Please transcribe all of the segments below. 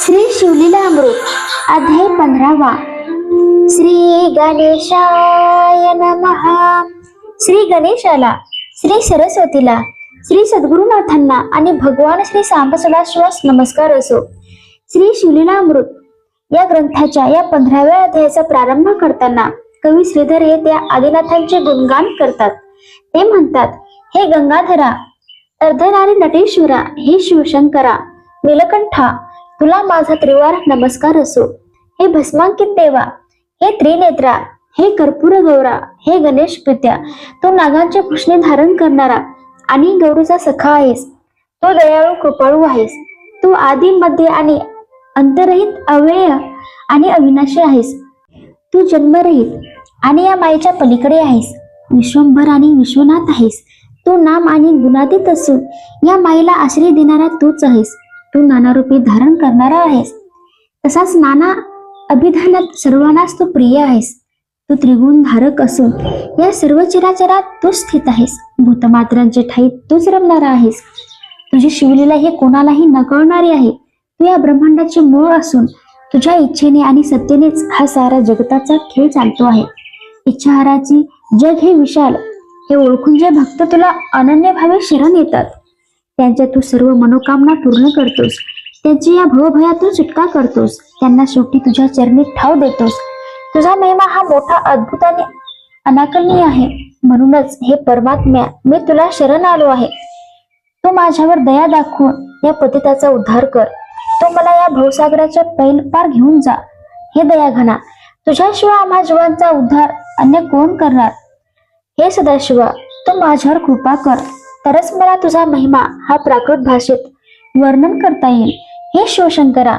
श्री शिवलीला अमृत अध्याय पंधरावा. श्री गणेशाय नमहा श्री गणेशाला श्री सरस्वतीला श्री सद्गुरुनाथांना आणि भगवान श्री सांब सदाशिवास नमस्कार असो. श्री शिवलीला अमृत या ग्रंथाच्या या पंधराव्या अध्यायाचा प्रारंभ करताना कवी श्रीधर हे त्या आदिनाथांचे गुणगान करतात. ते म्हणतात हे गंगाधरा अर्धनारी नटेश्वरा हे शिवशंकरा नीलकंठा तुला माझा त्रिवार नमस्कार असो. हे भस्मांकित देवा हे त्रिनेत्रा हे कर्पूर गौरा हे गणेश पित्या तू नागांचे कृष्णे धारण करणारा आणि गौरीचा सखा आहेस. तो दयाळू कृपाळू आहेस. तू आदी मध्ये आणि अंतरहित अव्यय आणि अविनाशी आहेस. तू जन्मरहित आणि या मायेच्या पलीकडे आहेस. विश्वंभर आणि विश्वनाथ आहेस. तू नाम आणि गुणातीत असून या माईला आश्रय देणारा तूच आहेस. तू नाना रूपी धारण करणारा आहेस. तसाच नाना अभिधानात सर्वांनाच तू प्रिय आहेस. तू त्रिगुण धारक असून या सर्व चिराचरात तू स्थित आहेस. भूतमात्रांचे ठाई तूच रमणारा आहेस. तुझी शिवलीला हे कोणालाही न आहे. तू या ब्रह्मांडाचे मूळ असून तुझ्या इच्छेने आणि सत्तेनेच हा सारा जगताचा खेळ चालतो आहे. इच्छाहाराची जग हे विशाल. हे ओळखून जे भक्त तुला अनन्य भावे शरण येतात. त्यांच्या तू सर्व मनोकामना पूर्ण करतोस. त्यांची या भवभयातून सुटका करतोस. त्यांना शेवटी तुझ्या चरणी ठाव देतोस. तुझा महिमा हा मोठा अद्भुत आणि अनाकलनीय आहे. म्हणूनच हे परमात्म्या मी तुला शरण आलो आहे. तू माझ्यावर दया दाखवून या पतिताचा उद्धार कर. तू मला या भवसागराच्या पैल पार घेऊन जा. हे दया घना तुझ्याशिवाय आम्हा जीवांचा उद्धार अन्य कोण करणार? हे सदाशिवा तू माझ्यावर कृपा कर. तरच मला तुझा महिमा हा प्राकृत भाषेत वर्णन करता येईल. हे शिवशंकरा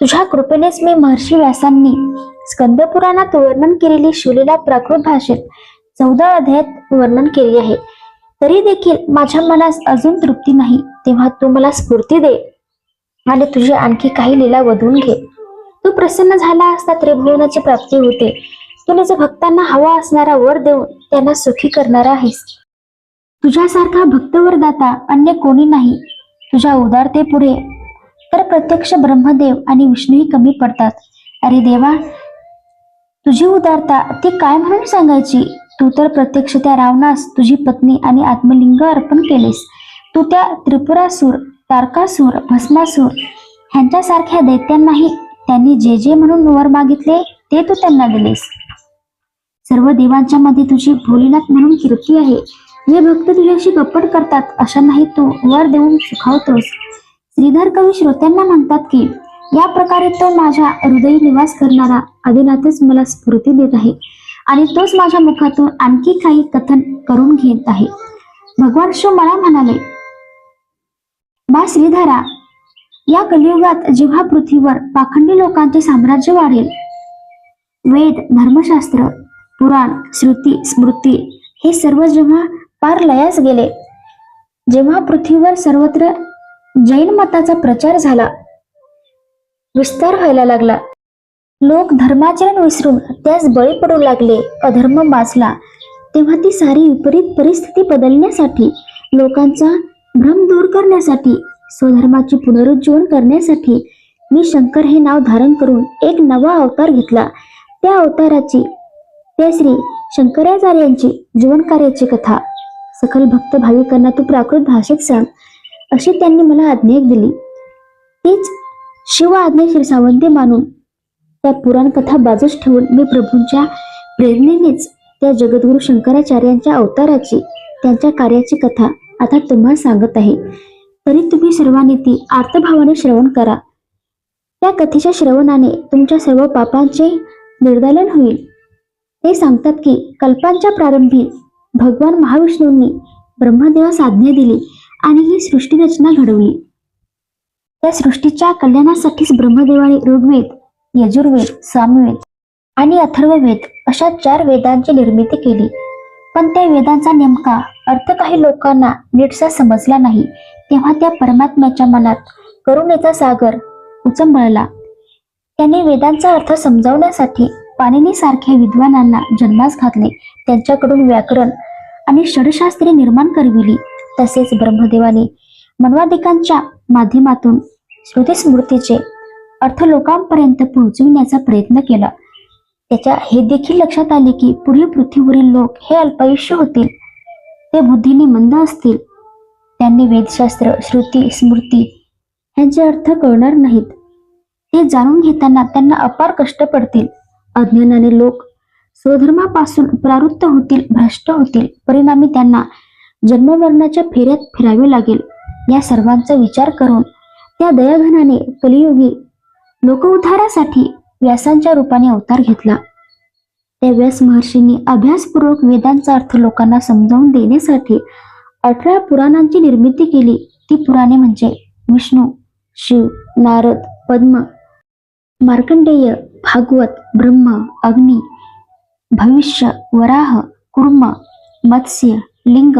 तुझ्या कृपेनेच मी महर्षी व्यासांनी स्कंद पुराणात वर्णन केलेली शिवलेला प्राकृत भाषेत चौदा अध्यायात वर्णन केली आहे. तरी देखील माझ्या मनास अजून तृप्ती नाही. तेव्हा तू मला स्फूर्ती दे आणि तुझी आणखी काही लीला वधून घे. तू प्रसन्न झाला असता त्रिभुवनाची प्राप्ती होते. तू निज भक्तांना हवा असणारा वर देऊन त्यांना सुखी करणारा आहेस. तुझ्यासारखा भक्तवरदाता अन्य कोणी नाही. तुझ्या उदारते पुढे तर प्रत्यक्ष ब्रह्मदेव आणि विष्णूही कमी पडतात. अरे देवा तुझी उदारता ती काय म्हणून सांगायची? तू तर प्रत्यक्ष त्या रावणास तुझी पत्नी आणि आत्मलिंग अर्पण केलेस. तू त्या त्रिपुरासूर तारकासूर भस्मासूर ह्यांच्यासारख्या दैत्यांनाही त्यांनी जे जे म्हणून वर मागितले ते तू त्यांना दिलेस. सर्व देवांच्या मध्ये तुझी भोलीनाथ म्हणून कीर्ती आहे. जे भक्त तुझ्याशी गप्पट करतात अशा नाही तू वर देऊन सुखावतोस. श्रीधर कवी श्रोत्यांना म्हणतात की या प्रकारे तो माझ्या हृदयी निवास करणारा आदिनाथच मला स्फूर्ती देत आहे आणि तोच माझ्या मुखातून आणखी काही कथन करून घेत आहे. भगवान शिव मला म्हणाले बा श्रीधरा या कलियुगात जेव्हा पृथ्वीवर पाखंडी लोकांचे साम्राज्य वाढेल वेद धर्मशास्त्र पुराण श्रुती स्मृती हे सर्व जेव्हा पार लयास गेले. जेव्हा पृथ्वीवर सर्वत्र जैन मताचा प्रचार झाला विस्तार व्हायला लागला. लोक धर्माचरण विसरून त्यास बळी पडू लागले. अधर्म माजला तेव्हा ती सारी विपरीत परिस्थिती बदलण्यासाठी लोकांचा भ्रम दूर करण्यासाठी स्वधर्माचे पुनरुज्जीवन करण्यासाठी मी शंकर हे नाव धारण करून एक नवा अवतार घेतला. त्या अवताराची त्या श्री शंकराचार्यांची जीवनकार्याची कथा. सकल भक्त भाविकांना तू प्राकृत भाषेत सांग अशी त्यांनी मला आज्ञा दिली. तीच शिव आज्ञेशीर सावंती मानून त्या पुराण कथा बाजूस ठेवून मी प्रभूंच्या प्रेरणेनेच त्या जगद्गुरु शंकराचार्यांच्या अवताराची त्यांच्या कार्याची कथा आता तुम्हाला सांगत आहे. तरी तुम्ही सर्वांनी ती आर्तभावाने श्रवण करा. त्या कथेच्या श्रवणाने तुमच्या सर्व पापांचे निर्दालन होईल. ते सांगतात की कल्पांच्या प्रारंभी भगवान महाविष्णूंनी ब्रह्मदेवास आज्ञा दिली आणि ही सृष्टी रचना घडवली. त्या सृष्टीच्या कल्याणासाठीच ब्रह्मदेवाने ऋग्वेद यजुर्वेद सामवेद आणि अथर्ववेद अशा चार वेदांची निर्मिती केली. पण त्या वेदांचा नेमका अर्थ काही लोकांना नीटसा समजला नाही. तेव्हा त्या परमात्म्याच्या मनात करुणेचा सागर उचंबळला. त्याने वेदांचा अर्थ समजावण्यासाठी पाणिनी सारख्या विद्वानांना जन्मास घातले. त्यांच्याकडून व्याकरण आणि षडशास्त्रे निर्माण करविली. तसेच ब्रह्मदेवाने मनवादिकांच्या माध्यमातून श्रुतीस्मृतीचे अर्थ लोकांपर्यंत पोहोचविण्याचा प्रयत्न केला. त्याच्या हे देखील लक्षात आले की पूर्वी पृथ्वीवरील लोक हे अल्पायुष्य होतील. ते बुद्धीने मंद असतील. त्यांनी वेदशास्त्र श्रुती स्मृती यांचे अर्थ कळणार नाहीत. ते जाणून घेताना त्यांना अपार कष्ट पडतील. अज्ञानाने लोक स्वधर्मापासून प्रावृत्त होतील भ्रष्ट होतील परिणामी त्यांना जन्मवर्णाच्या फेऱ्यात फिरावे लागेल या सर्वांचा विचार करून त्या दयाघनाने कलियुगी लोकउद्धारासाठी व्यासांच्या रूपाने अवतार घेतला. त्या व्यास महर्षींनी अभ्यासपूर्वक वेदांचा अर्थ लोकांना समजावून देण्यासाठी अठरा पुराणांची निर्मिती केली. ती पुराणे म्हणजे विष्णू शिव नारद पद्म मार्कंडेय भागवत ब्रह्म अग्नी भविष्य वराह कुर्म मत्स्य लिंग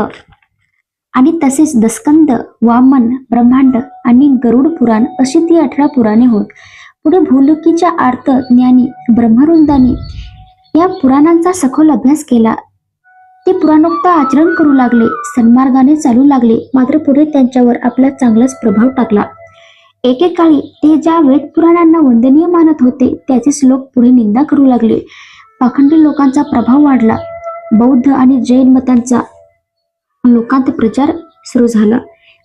आणि तसेच दस्कंद वामन ब्रह्मांड आणि गरुड पुराण अशी ती अठरा पुराणे होत. पुढे भूलोकीच्या आर्त ज्ञानी ब्रह्मवृंदानी या पुराणांचा सखोल अभ्यास केला. ते पुराणोक्त आचरण करू लागले सन्मार्गाने चालू लागले मात्र पुढे त्यांच्यावर आपला चांगलाच प्रभाव टाकला. एकेकाळी ते ज्या वेद पुराणांना वंदनीय मानत होते त्याचे श्लोक पुढे निंदा करू लागले. पाखंडी लोकांचा प्रभाव वाढला. बौद्ध आणि जैन मतांचा लोकांत प्रचार सुरू झाला.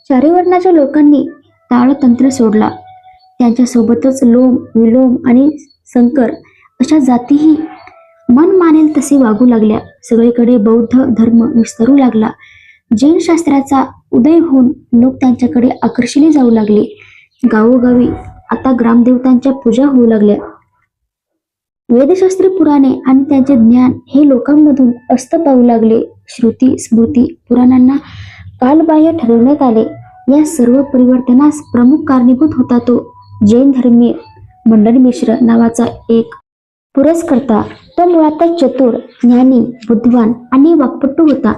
चारीवर्णाच्या लोकांनी ताळतंत्र सोडला. त्यांच्यासोबतच लोम विलोम आणि संकर अशा जातीही मन मानेल तसे वागू लागल्या. सगळीकडे बौद्ध धर्म विस्तारू लागला. जैन शास्त्राचा उदय होऊन लोक त्यांच्याकडे आकर्षिले जाऊ लागले. गावोगावी आता ग्रामदेवतांच्या पूजा होऊ लागल्या. वेदशास्त्र पुराणे आणि त्यांचे ज्ञान हे लोकांमधून अस्त पाहू लागले. श्रुती स्मृती पुराणांना कालबाह्य ठरवण्यात आले. या सर्व परिवर्तनास प्रमुख कारणीभूत होता तो जैन धर्मीय मंडन मिश्र नावाचा एक पुरस्कर्ता. तो मुळातच चतुर ज्ञानी बुद्धिवान आणि वाक्पटू होता.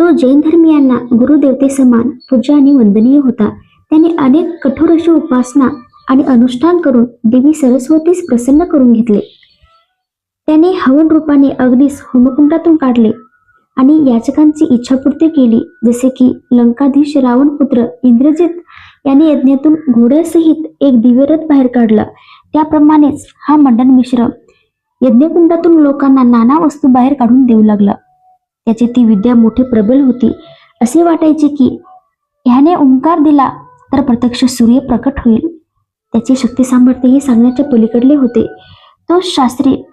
तो जैन धर्मियांना गुरुदेवते समान पूजा आणि वंदनीय होता. त्याने अनेक कठोर अशी उपासना आणि अनुष्ठान करून देवी सरस्वतीस प्रसन्न करून घेतले. त्याने हवन रूपाने अग्निस होमकुंडातून काढले आणि याचकांची इच्छापूर्ती केली. जसे की लंकाधीश रावण पुत्र इंद्रजित याने यज्ञातून घोड्यासहित एक दिव्यरथ बाहेर काढला. त्याप्रमाणेच हा मंडन मिश्र यज्ञकुंडातून लोकांना नाना वस्तू बाहेर काढून देऊ लागला. त्याची ती विद्या मोठी प्रबल होती. असे वाटायचे की ह्याने ओंकार दिला तर प्रत्यक्ष सूर्य प्रकट होईल. त्याचे शक्ती सामर्थ्य हे सांगण्याच्या पलीकडले होते. तो शास्त्री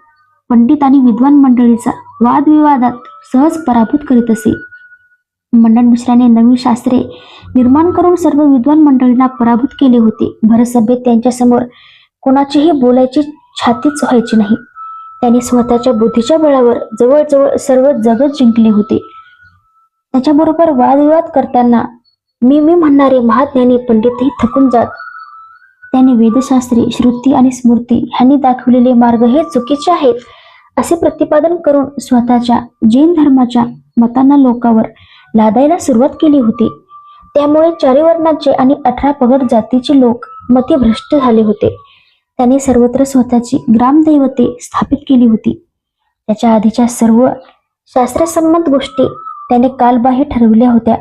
पंडित आणि विद्वान मंडळीचा वादविवादात सहज पराभूत करीत असे. मंडन मिश्राने नवीन शास्त्रे निर्माण करून सर्व विद्वान मंडळींना पराभूत केले होते. भरसभेत त्यांच्यासमोर कोणाचीही बोलायची छातीच व्हायची नाही. त्याने स्वतःच्या बुद्धीच्या बळावर जवळजवळ सर्व जगत जिंकले होते. त्याच्याबरोबर वादविवाद करताना मी मी म्हणणारे महाज्ञानी पंडितही थकून जात त्यांनी वेदशास्त्री श्रुती आणि स्मृती ह्यांनी दाखवलेले मार्ग हे चुकीचे आहेत असे प्रतिपादन करून स्वतःच्या जैन धर्माच्या मतांना लोकांवर लादायला सुरुवात केली होती. त्यामुळे चारिवर्णाचे आणि अठरा पगड जातीचे लोक मतिभ्रष्ट झाले होते. त्याने सर्वत्र स्वतःची ग्रामदैवते स्थापित केली होती. त्याच्या आधीच्या सर्व शास्त्रसंमत गोष्टी त्याने कालबाह्य ठरवल्या होत्या.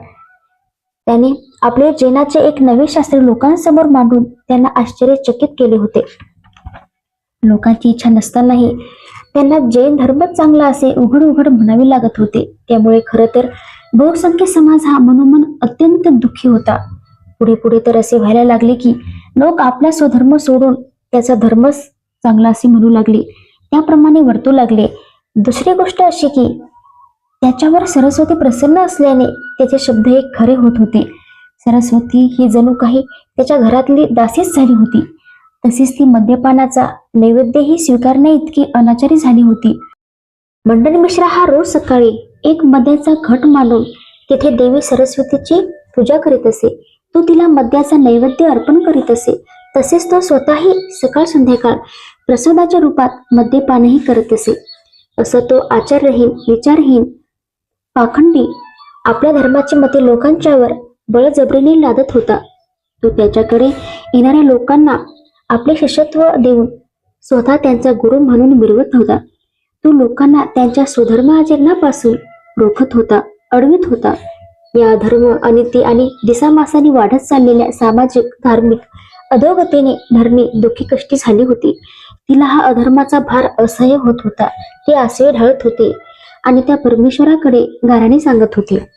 त्यांनी आपले जैनाचे एक नवे शास्त्र लोकांसमोर मांडून त्यांना आश्चर्यचकित केले होते. लोकांची इच्छा नसतानाही त्यांना जैन धर्मच चांगला असे उघड उघड म्हणावे लागत होते. त्यामुळे खरं तर बहुसंख्य समाज हा मनोमन अत्यंत दुःखी होता. पुढे पुढे तर असे व्हायला लागले की लोक आपला स्वधर्म सोडून त्याचा धर्मच चांगला असे म्हणू लागले. त्याप्रमाणे वर्तू लागले. दुसरी गोष्ट अशी की त्याच्यावर सरस्वती प्रसन्न असल्याने त्याचे शब्द हे खरे होत होते. सरस्वती ही जणू काही त्याच्या घरातली दासीच झाली होती. तसेच ती मद्यपानाचा नैवेद्यही स्वीकारण्या इतकी अनाचारी झाली होती. मंडन मिश्रा हा रोज सकाळी एक मद्याचा घट मानून तिथे देवी सरस्वतीची पूजा करीत असे. तो तिला मद्याचा नैवेद्य अर्पण करीत असे. तसेच तो स्वतःही सकाळ संध्याकाळ प्रसादाच्या रूपात मद्यपानही करत असे. असं तो आचार्यहीन विचारहीन पाखंडी आपल्या धर्माची मते लोकांच्यावर बळजबरीने लादत होता. तो त्याच्याकडे येणाऱ्या लोकांना आपले शिष्यत्व देऊन स्वतः त्यांचा गुरु म्हणून मिरवत होता. तो लोकांना त्यांच्या स्वधर्म आचरणापासून रोखत होता अडवित होता. या धर्म अनिती आणि दिसामासाने वाढत चाललेल्या सामाजिक धार्मिक अधोगतीने धर्मी दुःखी कष्टी झाली होती. तिला हा अधर्माचा भार असह्य होत होता. ते आसवे ढाळत होते. आणि त्या परमेश्वराकडे गाराने सांगत होते.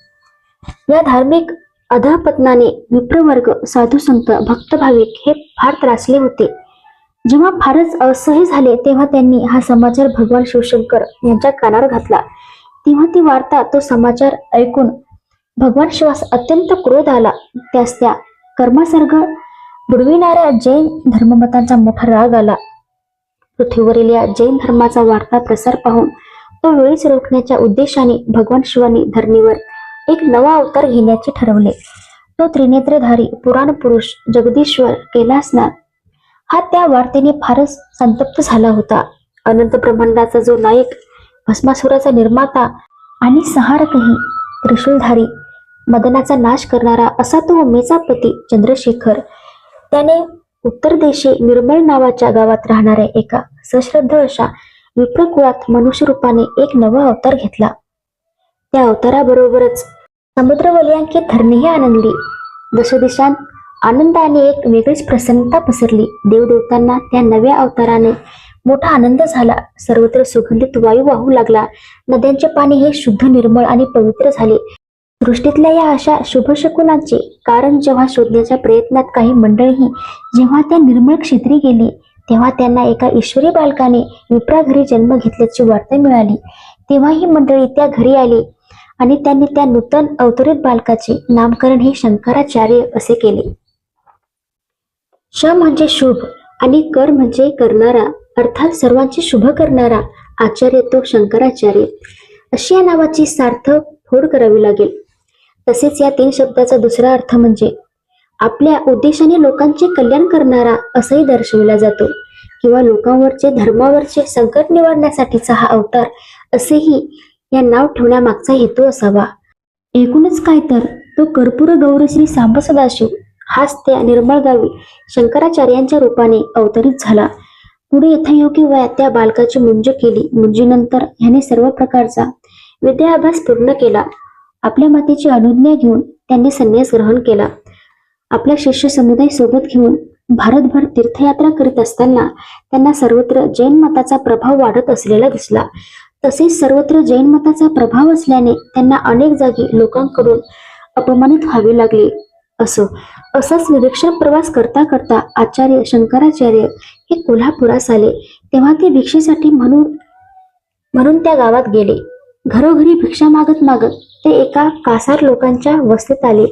या धार्मिक अधापतनाने विप्रवर्ग साधू संत भक्त भाविक हे फार त्रासले होते. जेव्हा फारच असह्य झाले तेव्हा त्यांनी हा समाचार भगवान शिवशंकर यांच्या कानावर घातला. तेव्हा ती वार्ता तो समाचार ऐकून भगवान शिवास अत्यंत क्रोध आला. त्यास त्या कर्मासर्ग बुडविणाऱ्या जैन धर्ममतांचा मोठा राग आला. पृथ्वीवरील या जैन धर्माचा वाढता प्रसार पाहून तो वेळीच रोखण्याच्या उद्देशाने भगवान शिवानी धरणीवर एक नवा अवतार घेण्याचे ठरवले. तो त्रिनेत्रधारी पुराण पुरुष जगदीश्वर कैलासनाथ हा त्या वार्तेने फारच संतप्त झाला होता. अनंत ब्रह्मांडाचा जो नायक भस्मासुराचा निर्माता आणि सहारकही त्रिशूलधारी मदनाचा नाश करणारा असा तो उमेचा पती चंद्रशेखर त्याने उत्तर देशी निर्मळ नावाच्या गावात राहणाऱ्या एका सश्रद्ध अशा विप्रकुळात मनुष्य रूपाने एक नवा अवतार घेतला. त्या अवताराबरोबरच समुद्रवलयांकित धरणेही आनंदली. दशदिशांत आनंदाने एक वेगळीच प्रसन्नता पसरली. देवदेवतांना त्या नव्या अवताराने मोठा आनंद झाला. सर्वत्र सुगंधित वायू वाहू लागला. नद्यांचे पाणी हे शुद्ध निर्मळ आणि पवित्र झाले. सृष्टीतल्या या अशा शुभशकुनांचे कारण जेव्हा शोधण्याच्या प्रयत्नात काही मंडळी जेव्हा त्या निर्मळ क्षेत्री गेली तेव्हा त्यांना एका ईश्वरी बालकाने विप्रा घरी जन्म घेतल्याची वार्ता मिळाली. तेव्हा ही मंडळी त्या घरी आली आणि त्यांनी त्या नूतन अवतरित बालकाचे नामकरण हे शंकराचार्य असे केले. श म्हणजे शुभ आणि कर म्हणजे करणारा अर्थात सर्वांचे शुभ करणारा आचार्य तो शंकराचार्य. अशी या नावाची सार्थ फोड करावी लागेल. तसेच या तीन शब्दाचा दुसरा अर्थ म्हणजे आपल्या उद्देशाने लोकांचे कल्याण करणारा असंही दर्शविला जातो. किंवा लोकांवरचे धर्मावरचे संकट निवारण्यासाठीचा हा अवतार असेही या नाव ठेवण्यामागचा हेतू असावा. एकूणच काय तर तो कर्पूर गौरश्री सांब सदाशिव हाच त्या निर्मळ गावी शंकराचार्यांच्या रूपाने अवतरित झाला. पुढे यथायोग्य वयात त्या बालकाची मुंज केली. मुंजीनंतर ह्याने सर्व प्रकारचा विद्याभ्यास पूर्ण केला. आपल्या मातेची अनुज्ञा घेऊन त्यांनी संन्यास ग्रहण केला. आपल्या शिष्य समुदाय सोबत घेऊन भारतभर तीर्थयात्रा करीत असताना त्यांना सर्वत्र जैन मताचा प्रभाव वाढत असलेला दिसला. तसेच सर्वत्र जैन मताचा प्रभाव असल्याने त्यांना अनेक जागी लोकांकडून अपमानित व्हावे लागले. असो असाच निरीक्षण प्रवास करता करता आचार्य शंकराचार्य हे कोल्हापुरास आले. तेव्हा ते भिक्षेसाठी म्हणून म्हणून त्या गावात गेले. घरोघरी भिक्षा मागत मागत ते एका कासार लोकांच्या वस्तीत आले.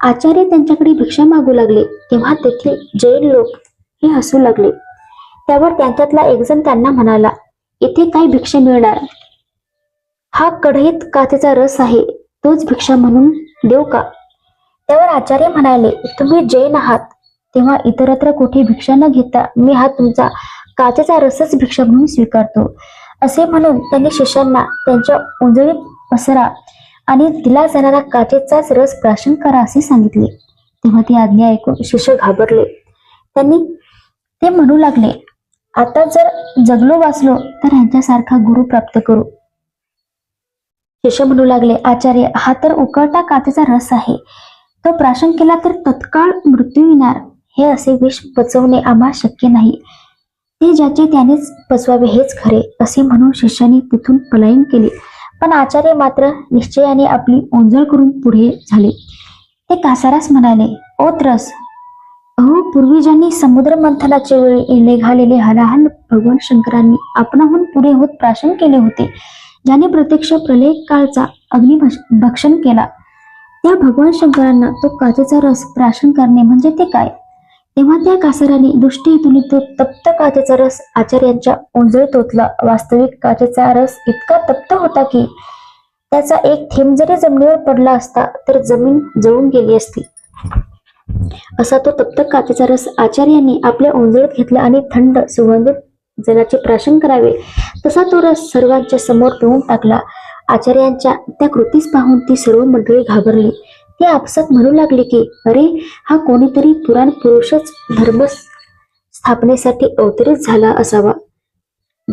आचार्य त्यांच्याकडे भिक्षा मागू लागले. तेव्हा तेथील जैन लोक हे हसू लागले. त्यावर त्यांच्यातला एक जण त्यांना म्हणाला इथे काय भिक्षा मिळणार? हा कढईत काचेचा रस आहे. तोच भिक्षा म्हणून देऊ का? त्यावर आचार्य म्हणाले तुम्ही जैन आहात. तेव्हा इतरत्र कुठे भिक्षा न घेता मी हा तुमचा काचेचा रसच भिक्षा म्हणून स्वीकारतो. असे म्हणून त्यांनी शिष्यांना त्यांच्या उंजळीत पसरा आणि दिला जाणारा काचेचाच रस प्राशन करा असे सांगितले. तेव्हा ती आज्ञा ऐकून शिष्य घाबरले. त्यांनी ते म्हणू लागले आता जर जगलो वाचलो तर यांच्यासारखा गुरु प्राप्त करू. शिष्य म्हणू लागले आचार्य हा तर उकळता काचेचा रस आहे. तो प्राशन केला तर तत्काळ मृत्यू येणार. हे असे विष पचवणे आम्हा शक्य नाही. ते ज्याचे त्यानेच पचवावे हेच खरे असे म्हणून शिष्याने तिथून पलायन केले. पण आचार्य मात्र निश्चयाने आपली ओंजळ करून पुढे झाले. ते कासारास म्हणाले ओ त्रस! अहो पूर्वीजांनी समुद्र मंथनाच्या वेळी निघालेले हलाहल भगवान शंकरांनी आपणाहून पुढे होत प्राशन केले होते. ज्याने प्रत्यक्ष प्रलय काळचा अग्निभक्षण केला. त्या भगवान शंकरांना तो काचेचा रस प्राशन करणे म्हणजे ते काय? तेव्हा त्या कासाराने दृष्टी हेतून तो तप्त काचेचा रस आचार्यांच्या ओंजळीत ओतला वास्तविक काचेचा रस इतका तप्त होता की त्याचा एक थेंब जरी जमिनीवर पडला असता तर जमीन जळून गेली असती. असा तो तप्त काचेचा रस आचार्यांनी आपल्या ओंजळीत घेतला आणि थंड सुगंधित जलाचे प्राशन करावे. तसा तो रस सर्वांच्या समोर पिऊन टाकला. आचार्यांच्या त्या कृतीस पाहून ती सर्व मंडळी घाबरली. ते आपसात म्हणू लागले की अरे हा कोणीतरी पुराण पुरुषच धर्म स्थापनेसाठी अवतरित झाला असावा.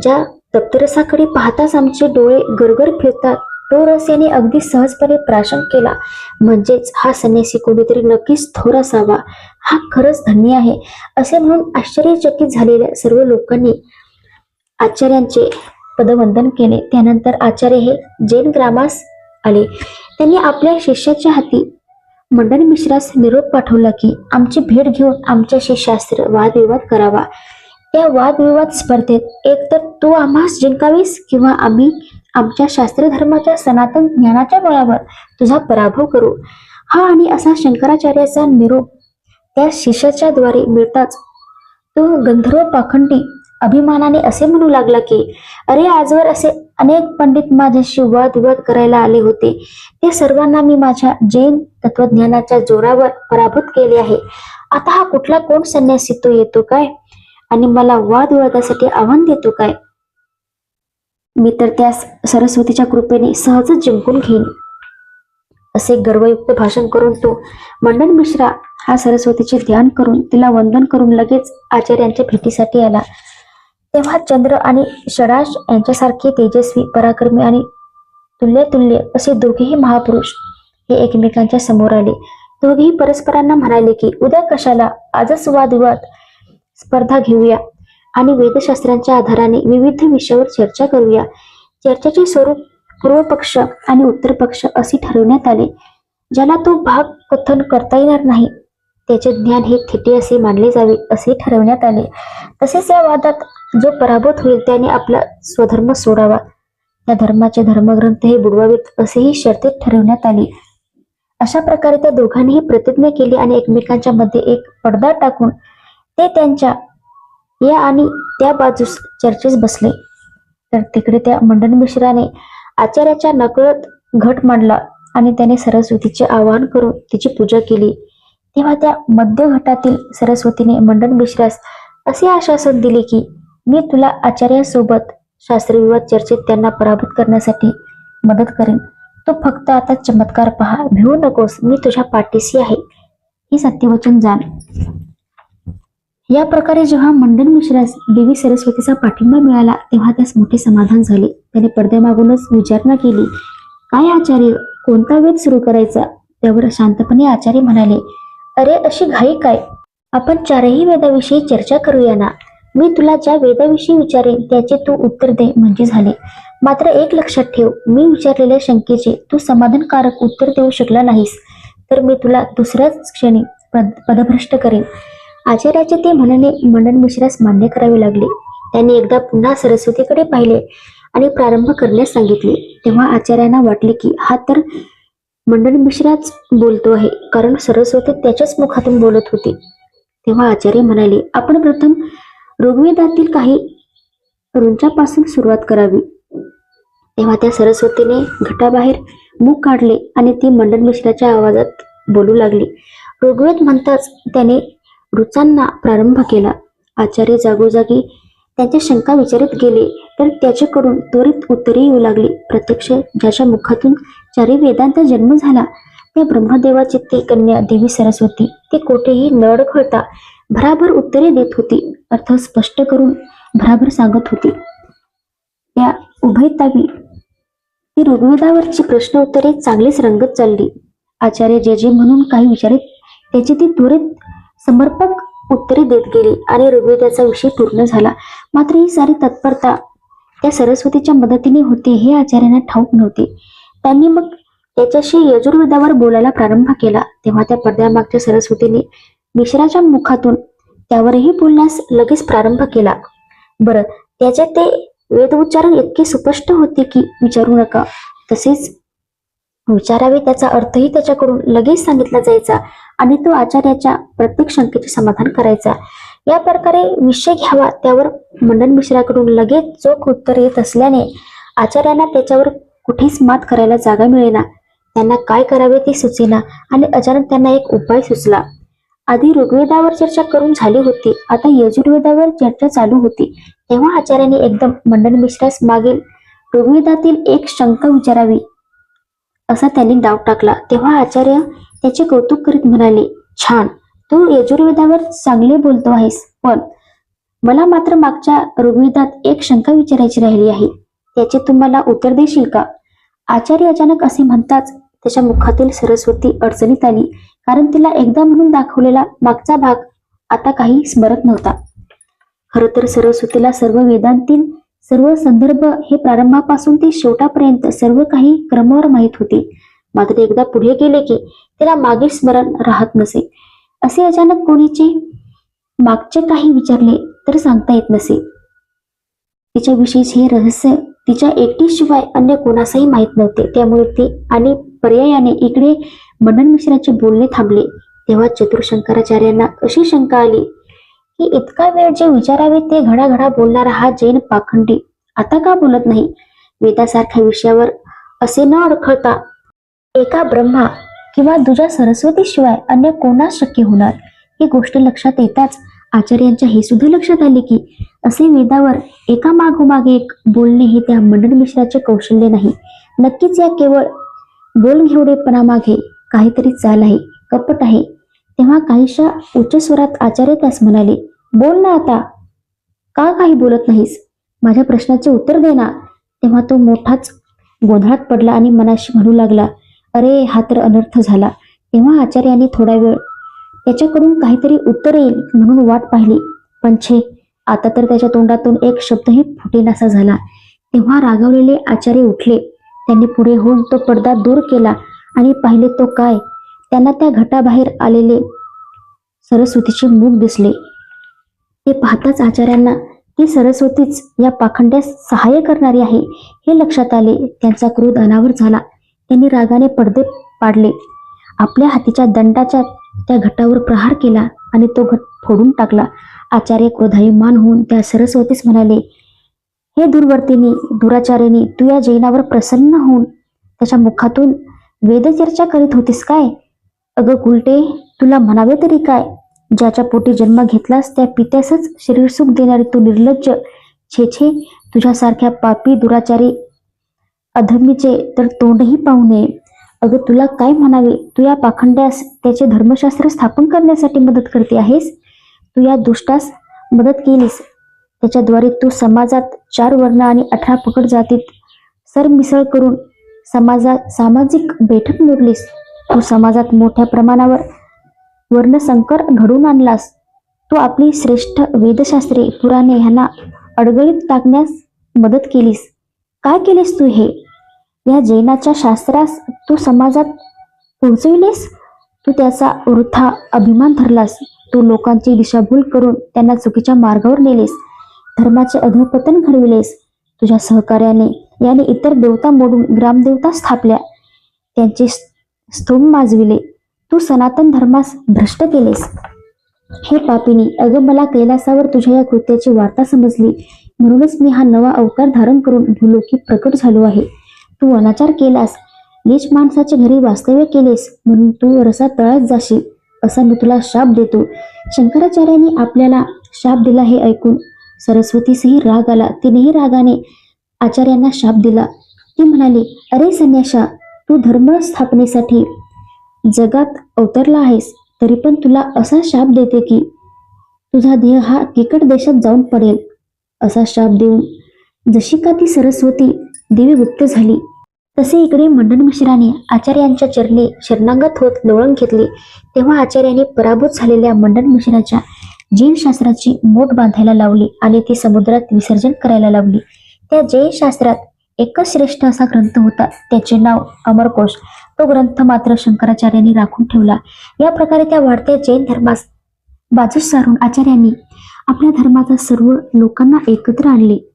ज्या तप्तरसाकडे पाहताच आमचे डोळे गरगर फिरतात. तो रस याने अगदी सहजपणे प्राशन केला. म्हणजेच हा संन्यासी कोणीतरी नक्कीच थोर असावा. हा खरंच धन्य आहे. असे म्हणून आश्चर्यचकित झालेल्या सर्व लोकांनी आचार्यांचे पदवंदन केले. त्यानंतर आचार्य हे जैन ग्रामास आले. त्यांनी आपल्या शिष्याच्या हाती मंडन मिश्रास निरोप पाठवला की आमची भेट घेऊन आमच्याशी शास्त्र वादविवाद करावा. त्या वादविवाद स्पर्धेत एकतर तू आम्हास जिंकावीस किंवा आम्ही आमच्या शास्त्र धर्माच्या सनातन ज्ञानाच्या बळावर तुझा पराभव करू. हा आणि असा शंकराचार्याचा निरोप त्या शिष्याच्या द्वारे मिळताच तो गंधर्व पाखंडी अभिमानाने असे म्हणू लागला की अरे आजवर असे अनेक पंडित माझ्याशी वाद विवाद करायला आले होते. ते सर्वांना मी माझ्या जैन तत्वज्ञानाच्या जोरावर पराभूत केले आहे. आता हा कुठला कोण संन्यासी तो येतो काय? आणि मला वादविवादासाठी आव्हान देतो काय? मी तर त्यास सरस्वतीच्या कृपेने सहजच जिंकून घेईन. असे गर्वयुक्त भाषण करून तो मंडन मिश्रा हा सरस्वतीचे ध्यान करून तिला वंदन करून लगेच आचार्यांच्या भेटीसाठी आला. तेव्हा चंद्र आणि षडाश यांच्यासारखे तेजस्वी पराक्रमी आणि तुल्य तुल्य असे दोघेही महापुरुष हे एकमेकांच्या समोर आले. दोघेही परस्परांना म्हणाले की उद्या कशाला? आजच वादविवाद स्पर्धा घेऊया आणि वेदशास्त्रांच्या आधाराने विविध विषयावर चर्चा करूया. चर्चेचे स्वरूप पूर्व पक्ष आणि उत्तर पक्ष असे ठरवण्यात आले ज्याला तो भाग कथन करता येणार नाही. त्याचे ज्ञान हे थिटे असे मानले जावे असे ठरवण्यात आले. तसेच या वादात जो पराभूत होईल त्याने आपला स्वधर्म सोडावा. त्या धर्माचे धर्मग्रंथ हे बुडवावेत असेही शर्तीत ठरवण्यात आली. अशा प्रकारे त्या दोघांनीही प्रतिज्ञा केली आणि एकमेकांच्या मध्ये एक पडदा टाकून ते त्यांच्या या आणि त्या बाजूस चर्चेस बसले. तर तिकडे त्या मंडन मिश्राने आचार्याच्या नकळत घट मांडला आणि त्याने सरस्वतीचे आवाहन करून तिची पूजा केली. तेव्हा त्या मध्य घटातील सरस्वतीने मंडन मिश्रास असे आश्वासन दिले की मी तुला आचार्यासोबत शास्त्रविवाद चर्चेत त्यांना पराभूत करण्यासाठी मदत करेन. तू फक्त आता चमत्कार पहा. भिवू नकोस. मी तुझ्या पाठीशी आहे. ही सत्यवचन जाण. या प्रकारे जेव्हा मंडन मिश्रास देवी सरस्वतीचा पाठिंबा मिळाला तेव्हा त्यास मोठे समाधान झाले. त्याने पडद्यामागूनच विचारणा केली. काय आचार्य? कोणता वेद सुरू करायचा? त्यावर शांतपणे आचार्य म्हणाले अरे अशी घाई काय? आपण चारही वेदाविषयी चर्चा करूया ना. मी तुला ज्या वेदाविषयी विचारेन त्याचे तू उत्तर दे म्हणजे झाले. मात्र एक लक्षात ठेव मी विचारलेल्या शंकेचे तू समाधानकारक उत्तर देऊ शकला नाहीस. तर मी तुला दुसऱ्याच क्षणी पद पदभ्रष्ट करेन. आचार्याचे ते म्हणणे मंडन मिश्रास मान्य करावे लागले. त्यांनी एकदा पुन्हा सरस्वतीकडे पाहिले आणि प्रारंभ करण्यास सांगितले. तेव्हा आचार्यांना वाटले की हा तर मंडन मिश्राच बोलतो आहे. कारण सरस्वती त्याच्याच मुखातून बोलत होती. तेव्हा आचार्य म्हणाले आपण प्रथम ऋग्वेदातील काही रुंचापासून सुरुवात करावी. तेव्हा त्या सरस्वतीने घटाबाहेर मुख काढले आणि ती मंडन मिश्राच्या आवाजात बोलू लागली. ऋग्वेद म्हणताच त्याने रुचांना प्रारंभ केला. आचार्य जागोजागी त्यांच्या शंका विचारत गेले तर त्याच्याकडून त्वरित उत्तरे येऊ लागली. प्रत्यक्ष ज्याच्या मुखातून चारी वेदांचा जन्म झाला त्या ब्रह्मदेवाची ती कन्या देवी सरस्वती ते कोठेही नड खळता भराभर उत्तरे देत होती अर्थ स्पष्ट करून भराभर सांगत होती. त्या उभयतावी ती ऋग्वेदावरची प्रश्न उत्तरे चांगलीच रंगत चालली. आचार्य जे जे म्हणून काही विचारित त्याची ती त्वरित समर्पक उत्तरे देत गेली आणि ऋग्वेदाचा विषय पूर्ण झाला. मात्र ही सारी तत्परता त्या सरस्वतीच्या मदतीने होते हे आचार्यांना ठाऊक नव्हते. त्यांनी मग त्याच्याशी यजुर्वेदावर बोलायला प्रारंभ केला. तेव्हा त्या पडद्यामागच्या सरस्वतीने मिश्राच्या मुखातून त्यावरही बोलण्यास लगेच प्रारंभ केला. बरं त्याचे ते वेद उच्चारण इतके सुस्पष्ट होते की विचारू नका. तसेच विचारावे त्याचा अर्थही त्याच्याकडून लगेच सांगितला जायचा आणि तो आचार्याच्या प्रत्येक शंकेचे समाधान करायचा. या प्रकारे विषय घ्यावा त्यावर मंडन मिश्राकडून लगेच चोख उत्तर येत असल्याने आचार्यांना त्याच्यावर कुठेच मात करायला जागा मिळेना. त्यांना काय करावे ते सुचेना आणि अचानक त्यांना एक उपाय सुचला. आधी ऋग्वेदावर चर्चा करून झाली होती. आता यजुर्वेदावर चर्चा चालू होती. तेव्हा आचार्याने एकदम मंडन मिश्रास मागील ऋग्वेदातील एक शंका विचारावी असा त्यांनी डाव टाकला. तेव्हा आचार्य त्याचे कौतुक करीत म्हणाले छान. तू यजुर्वेदावर चांगले बोलतो आहेस पण मला मात्र मागच्या ऋग्वेदात एक शंका विचारायची राहिली आहे. त्याचे तुम्हाला उत्तर देशील का? आचार्य अचानक असे म्हणताच त्याच्या मुखातील सरस्वती अडचणीत आली. कारण तिला एकदा म्हणून दाखवलेला मागचा भाग आता काही स्मरत नव्हता. खर तर सरस्वतीला सर्व वेदांतील सर्व संदर्भ हे प्रारंभापासून ते शेवटापर्यंत सर्व काही क्रमवार माहीत होते. मात्र एकदा पुढे गेले की तिला मागील स्मरण राहत नसे. असे अचानक कोणीचे मागचे काही विचारले तर सांगता येत नसे. तिच्याविषयीच हे रहस्य तिच्या एकटीशिवाय अन्य कोणासही माहीत नव्हते. त्यामुळे ती आणि पर्यायाने इकडे मनन मिश्राचे बोलणे थांबले. तेव्हा चतुर्शंकराचार्यांना अशी शंका आली की इतका वेळ जे विचारावे ते घडाघडा बोलणारा हा जैन पाखंडी आता का बोलत नाही? वेदासारख्या विषयावर असे न अडखळता एका ब्रह्मा किंवा दुजा सरस्वतीशिवाय अन्य कोणास शक्य होणार? ही गोष्ट लक्षात येताच आचार्यांच्या हे सुद्धा लक्षात आले की असे वेदावर एका मागोमागे एक बोलणे हे त्या मंडन मिश्राचे कौशल्य नाही. नक्कीच या केवळ बोलघेवडेपणामागे काहीतरी चाल आहे कपट आहे. तेव्हा काहीशा उच्च स्वरात आचार्य त्यास म्हणाले बोल ना आता. का काही बोलत नाहीस? माझ्या प्रश्नाचे उत्तर दे ना. तेव्हा तो मोठाच गोंधळात पडला आणि मनाशी म्हणू लागला अरे हा तर अनर्थ झाला. तेव्हा आचार्याने थोडा वेळ त्याच्याकडून काहीतरी उत्तर येईल म्हणून वाट पाहिली. पण छे आता तर त्याच्या तोंडातून एक शब्दही फुटेनासा झाला. तेव्हा रागावलेले आचार्य उठले. त्यांनी पुढे होऊन तो पडदा दूर केला आणि पाहिले तो काय? त्यांना त्या घटाबाहेर आलेले सरस्वतीचे मुख दिसले. ते पाहताच आचार्यांना ती सरस्वतीच या पाखंड्यास सहाय्य करणारी आहे हे लक्षात आले. त्यांचा क्रोध अनावर झाला. त्यांनी रागाने पडदे पाडले. आपल्या हातीच्या दंडाच्या त्या घटावर प्रहार केला आणि तो घट फोडून टाकला. आचार्य क्रोधायमान होऊन त्या सरस्वतीस म्हणाले हे दुर्वर्तिनी दुराचार्याने तू या जैनावर प्रसन्न होऊन त्याच्या मुखातून वेदचर्चा करीत होतीस काय? अगं उलटे तुला म्हणावे तरी काय? ज्याच्या पोटी जन्म घेतलास त्या पित्यासच शरीर सुख देणारे तू निर्लज्ज. छे छे तुझ्यासारख्या पापी दुराचारी अधमीचे तर तोंडही पाहू नये. अगं तुला काय म्हणावे? तू या पाखंड्यास त्याचे धर्मशास्त्र स्थापन करण्यासाठी मदत करते आहेस? तू या दुष्टास मदत केलीस. त्याच्याद्वारे तू समाजात चार वर्ण आणि अठरा पकड जातीत सरमिसळ करून समाजात सामाजिक बैठक मोडलीस. तू समाजात मोठ्या प्रमाणावर वर्णसंकर घडून आणलास. तू आपली श्रेष्ठ वेदशास्त्रे पुराणे ह्यांना अडगळीत टाकण्यास मदत केलीस. काय केलीस तू हे? या जैनाच्या शास्त्रास तू समाजात पोहोचविलेस? तू त्याचा वृथा अभिमान धरलास. तू लोकांची दिशाभूल करून त्यांना चुकीच्या मार्गावर नेलेस. धर्माचे अधपतन घडविलेस. तुझ्या सहकार्याने याने इतर देवता मोडून ग्रामदेवता स्थापल्या. त्यांचे स्तोम माजविले. तू सनातन धर्मास भ्रष्ट केलेस. हे पापिनी अगं मला कैलासावर तुझ्या या कृत्याची वार्ता समजली. म्हणूनच मी हा नवा अवतार धारण करून भूलोकी प्रकट झालो आहे. तू अनाचार केलास. नीच माणसाच्या घरी वास्तव्य केलेस म्हणून तू रसा तळात जाशील असा मी तुला शाप देतो. शंकराचार्यांनी आपल्याला शाप दिला हे ऐकून सरस्वतीसही राग आला. तिनेही रागाने आचार्यांना शाप दिला. ती म्हणाली अरे संन्याशा तू धर्म स्थापनेसाठी जगात अवतरला आहेस तरी पण तुला असा शाप देते की तुझा देह हा किकट देशात जाऊन पडेल. असा शाप देऊन जशी का ती सरस्वती देवी गुप्त झाली. तसे इकडे मंडन मिश्राने आचार्यांच्या चरणी शरणागत होत लोळण घेतली. तेव्हा आचार्याने पराभूत झालेल्या मंडन मिश्राच्या जैन शास्त्राची मोठ बांधायला लावली आणि ती समुद्रात विसर्जन करायला लावली. त्या जैन शास्त्रात एकच श्रेष्ठ असा ग्रंथ होता. त्याचे नाव अमरकोश. तो ग्रंथ मात्र शंकराचार्यांनी राखून ठेवला. या प्रकारे त्या वाढत्या जैन धर्मास बाजूस सारून आचार्यांनी आपल्या धर्माचा सर्व लोकांना एकत्र आणले.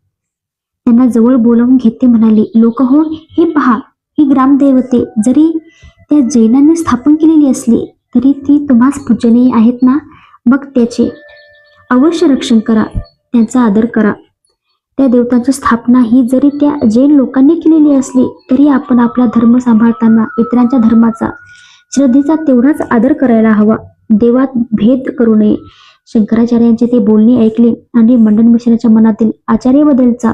त्यांना जवळ बोलावून घेते म्हणाले लोक हो हे पहा ही ग्रामदेवते. जरी त्या जैनांनी स्थापन केलेली असली तरी ती तुम्हास पूजनीय आहेत ना? मग त्याचे अवश्य रक्षण करा त्यांचा आदर करा. त्या देवतांची स्थापना ही जरी त्या जैन लोकांनी केलेली असली तरी आपण आपला धर्म सांभाळताना इतरांच्या धर्माचा श्रद्धेचा तेवढाच आदर करायला हवा. देवात भेद करू नये. शंकराचार्यांचे ते बोलणे ऐकले आणि मंडन मिश्राच्या मनातील आचार्यबद्दलचा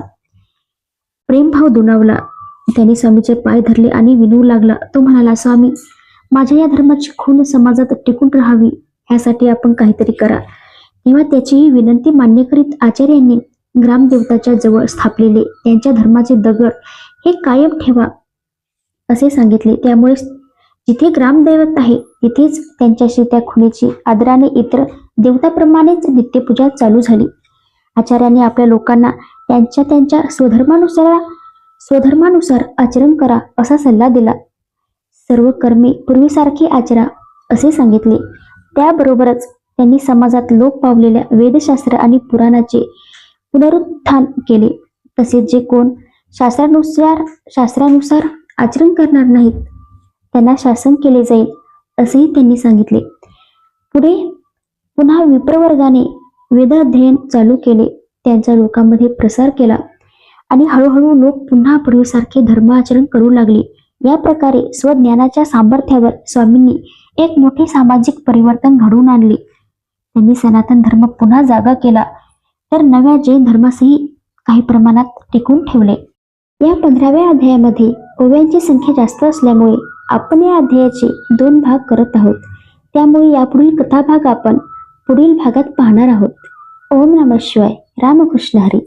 प्रेमभाव दुणावला. त्याने स्वामीचे पाय धरले आणि विनवू लागला. तो म्हणाला स्वामी माझ्या या धर्माची खून समाजात टिकून राहावी ह्यासाठी आपण काहीतरी करा. तेव्हा त्याचीही विनंती मान्य करीत आचार्यांनी ग्रामदेवताच्या जवळ स्थापलेले त्यांच्या धर्माचे दगड हे कायम ठेवा असे सांगितले. त्यामुळे जिथे ग्रामदैवत आहे तिथेच त्यांच्याशी त्या खुणीची आदराने इतर देवताप्रमाणेच नित्यपूजा चालू झाली. आचार्याने आपल्या लोकांना त्यांच्या त्यांच्या स्वधर्मानुसार स्वधर्मानुसार आचरण करा असा सल्ला दिला. सर्व कर्मे पूर्वीसारखी आचरा असे सांगितले. त्याबरोबरच त्यांनी समाजात लोप पावलेल्या वेदशास्त्र आणि पुराणाचे पुनरुत्थान केले. तसेच जे कोण शास्त्रानुसार शास्त्रानुसार आचरण करणार नाहीत त्यांना शासन केले जाईल असेही त्यांनी सांगितले. पुढे पुन्हा विप्रवर्गाने वेदाध्ययन चालू केले. त्यांचा लोकांमध्ये प्रसार केला. आणि हळूहळू लोक पुन्हा पूर्वीसारखे धर्माचरण करू लागले. या प्रकारे स्वज्ञानाच्या सामर्थ्यावर स्वामींनी एक मोठे सामाजिक परिवर्तन घडवून आणले. त्यांनी सनातन धर्म पुन्हा जागा केला. तर नव्या जैन धर्मासही काही प्रमाणात टिकून ठेवले. या पंधराव्या अध्यायामध्ये ओव्यांची संख्या जास्त असल्यामुळे आपण या अध्यायाचे दोन भाग करत आहोत. त्यामुळे यापुढील कथाभाग आपण पुढील भागात पाहणार आहोत. ओम नम शिवाय. రామకృష్ణ హరి